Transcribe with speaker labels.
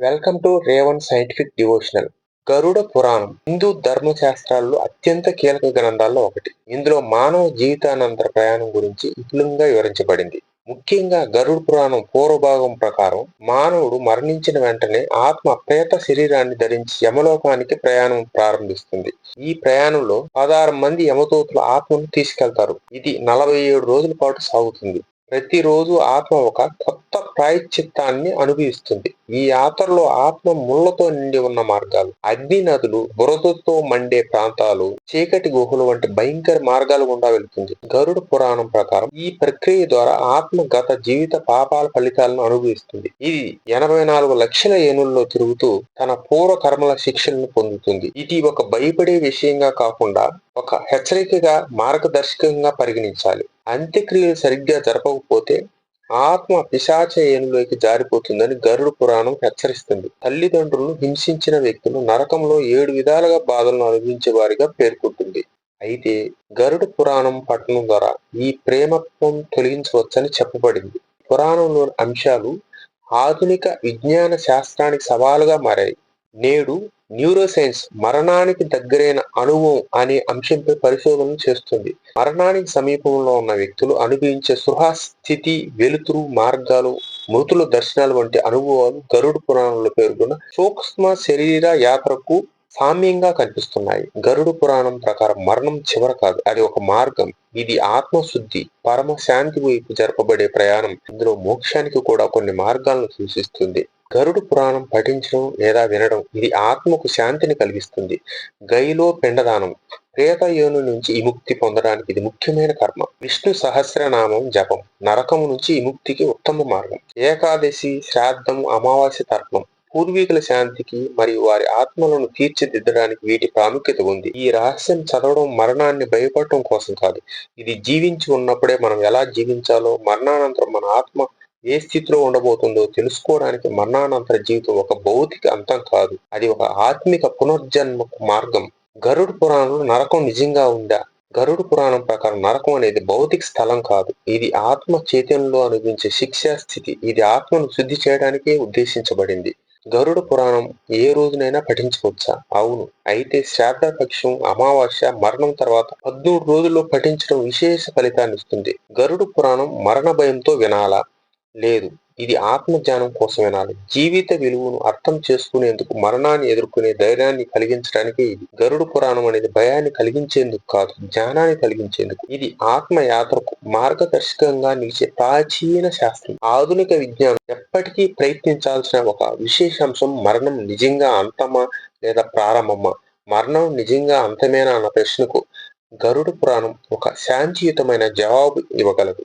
Speaker 1: Welcome to Revan scientific devotional. Garuda Purana Hindu ధర్మశాస్త్రాల్లో అత్యంత కీలక గ్రంథాల్లో ఒకటి. ఇందులో మానవ జీవితానంతర ప్రయాణం గురించి విపులంగా వివరించబడింది. ముఖ్యంగా గరుడ పురాణం పూర్వభాగం ప్రకారం మానవుడు మరణించిన వెంటనే ఆత్మ ప్రేత శరీరాన్ని ధరించి యమలోకానికి ప్రయాణం ప్రారంభిస్తుంది. ఈ ప్రయాణంలో పదహారు మంది యమదూతుల ఆత్మను తీసుకెళ్తారు. ఇది నలభై ఏడు రోజుల పాటు సాగుతుంది. ప్రతిరోజు ఆత్మ ఒక కొత్త ప్రాయశ్చిత్తాన్ని అనుభవిస్తుంది. ఈ యాత్రలో ఆత్మ ముళ్ళతో నిండి ఉన్న మార్గాలు అగ్ని నదులు బురదతో మండే ప్రాంతాలు చీకటి గుహలు వంటి భయంకర మార్గాలు గుండా వెళుతుంది. గరుడ పురాణం ప్రకారం ఈ ప్రక్రియ ద్వారా ఆత్మ గత జీవిత పాపాల ఫలితాలను అనుభవిస్తుంది. ఇది ఎనభై నాలుగు లక్షల ఏనుల్లో తిరుగుతూ తన పూర్వ కర్మల శిక్షలను పొందుతుంది. ఇది ఒక భయపడే విషయంగా కాకుండా ఒక హెచ్చరికగా మార్గదర్శకంగా పరిగణించాలి. అంత్యక్రియలు సరిగ్గా జరపకపోతే ఆత్మ పిశాచ ఏనులోకి జారిపోతుందని గరుడు పురాణం హెచ్చరిస్తుంది. తల్లిదండ్రులను హింసించిన వ్యక్తులు నరకంలో ఏడు విధాలుగా బాధలను అనుభవించే వారిగా పేర్కొంటుంది. అయితే గరుడు పురాణం పట్టణం ద్వారా ఈ ప్రేమత్వం తొలగించవచ్చని చెప్పబడింది. పురాణంలోని అంశాలు ఆధునిక విజ్ఞాన శాస్త్రానికి సవాలుగా మారాయి. నేడు న్యూరోసైన్స్ మరణానికి దగ్గరైన అనుభవం అనే అంశంపై పరిశోధనలు చేస్తుంది. మరణానికి సమీపంలో ఉన్న వ్యక్తులు అనుభవించే సుహాస్థితి స్థితి వెలుతురు మార్గాలు మృతుల దర్శనాలు వంటి అనుభవాలు గరుడు పురాణంలో పేర్కొన్న సూక్ష్మ శరీర యాత్రకు సామ్యంగా కనిపిస్తున్నాయి. గరుడు పురాణం ప్రకారం మరణం చివర కాదు అది ఒక మార్గం. ఇది ఆత్మశుద్ధి పరమ శాంతి వైపు జరపబడే ప్రయాణం. ఇందులో మోక్షానికి కూడా కొన్ని మార్గాలను సూచిస్తుంది. గరుడు పురాణం పఠించడం లేదా వినడం ఇది ఆత్మకు శాంతిని కలిగిస్తుంది. గైలో పిండదానం. ప్రేత యోను నుంచి విముక్తి పొందడానికి ఇది ముఖ్యమైన కర్మ. విష్ణు సహస్రనామం జపం. నరకం నుంచి విముక్తికి ఉత్తమ మార్గం. ఏకాదశి శ్రాద్ధం అమావాస్య తర్పణం. పూర్వీకుల శాంతికి మరియు వారి ఆత్మలను తీర్చిదిద్దడానికి వీటి ప్రాముఖ్యత ఉంది. ఈ రహస్యం చదవడం మరణాన్ని భయపడటం కోసం కాదు. ఇది జీవించి ఉన్నప్పుడే మనం ఎలా జీవించాలో మరణానంతరం మన ఆత్మ ఏ స్థితిలో ఉండబోతుందో తెలుసుకోవడానికి మరణానంతర జీవితం ఒక భౌతిక అంతం కాదు. అది ఒక ఆత్మిక పునర్జన్మ మార్గం. గరుడు పురాణంలో నరకం నిజంగా ఉందా? గరుడు పురాణం ప్రకారం నరకం అనేది భౌతిక స్థలం కాదు. ఇది ఆత్మ చైతన్యంలో అనుభవించే శిక్షా స్థితి. ఇది ఆత్మను శుద్ధి చేయడానికే ఉద్దేశించబడింది. గరుడ పురాణం ఏ రోజునైనా పఠించవచ్చా అవును. అయితే శ్రాద్ధపక్షం అమావాస్య మరణం తర్వాత పద్మూడు రోజుల్లో పఠించడం విశేష ఫలితాన్ని ఇస్తుంది. గరుడు పురాణం మరణ భయంతో వినాలా? లేదు. ఇది ఆత్మజ్ఞానం కోసం వినాలి జీవిత విలువను అర్థం చేసుకునేందుకు మరణాన్ని ఎదుర్కొనే ధైర్యాన్ని కలిగించడానికి ఇది. గరుడు పురాణం అనేది భయాన్ని కలిగించేందుకు కాదు జ్ఞానాన్ని కలిగించేందుకు. ఇది ఆత్మ యాత్రకు మార్గదర్శకంగా నిలిచే ప్రాచీన శాస్త్రం. ఆధునిక విజ్ఞానం ఎప్పటికీ ప్రయత్నించాల్సిన ఒక విశేషాంశం మరణం నిజంగా అంతమా లేదా ప్రారంభమా? మరణం నిజంగా అంతమేనా అన్న ప్రశ్నకు గరుడు పురాణం ఒక శాంతియుతమైన జవాబు ఇవ్వగలదు.